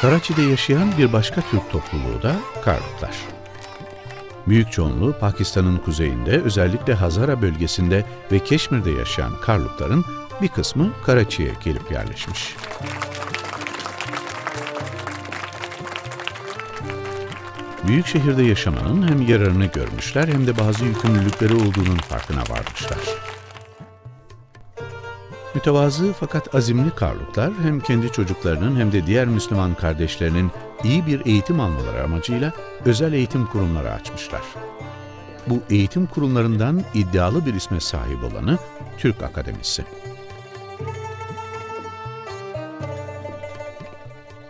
Karaçi'de yaşayan bir başka Türk topluluğu da Karluklar. Büyük çoğunluğu Pakistan'ın kuzeyinde özellikle Hazara bölgesinde ve Keşmir'de yaşayan Karlukların bir kısmı Karaçi'ye gelip yerleşmiş. Büyük şehirde yaşamanın hem yararını görmüşler hem de bazı yükümlülükleri olduğunun farkına varmışlar. Mütevazı fakat azimli Karluklar hem kendi çocuklarının hem de diğer Müslüman kardeşlerinin iyi bir eğitim almaları amacıyla özel eğitim kurumları açmışlar. Bu eğitim kurumlarından iddialı bir isme sahip olanı Türk Akademisi.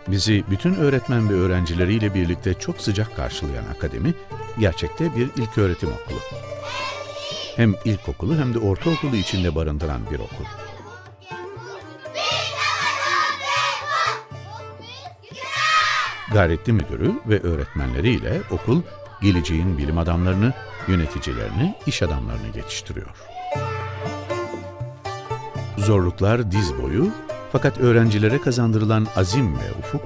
Bizi bütün öğretmen ve öğrencileriyle birlikte çok sıcak karşılayan akademi, gerçekte bir ilköğretim okulu. Hem ilkokulu hem de ortaokulu içinde barındıran bir okul. Gayretli müdürü ve öğretmenleriyle okul, geleceğin bilim adamlarını, yöneticilerini, iş adamlarını yetiştiriyor. Zorluklar diz boyu fakat öğrencilere kazandırılan azim ve ufuk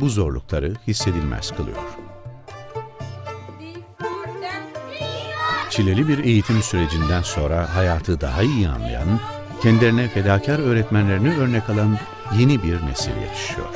bu zorlukları hissedilmez kılıyor. Çileli bir eğitim sürecinden sonra hayatı daha iyi anlayan, kendilerine fedakar öğretmenlerini örnek alan yeni bir nesil yetişiyor.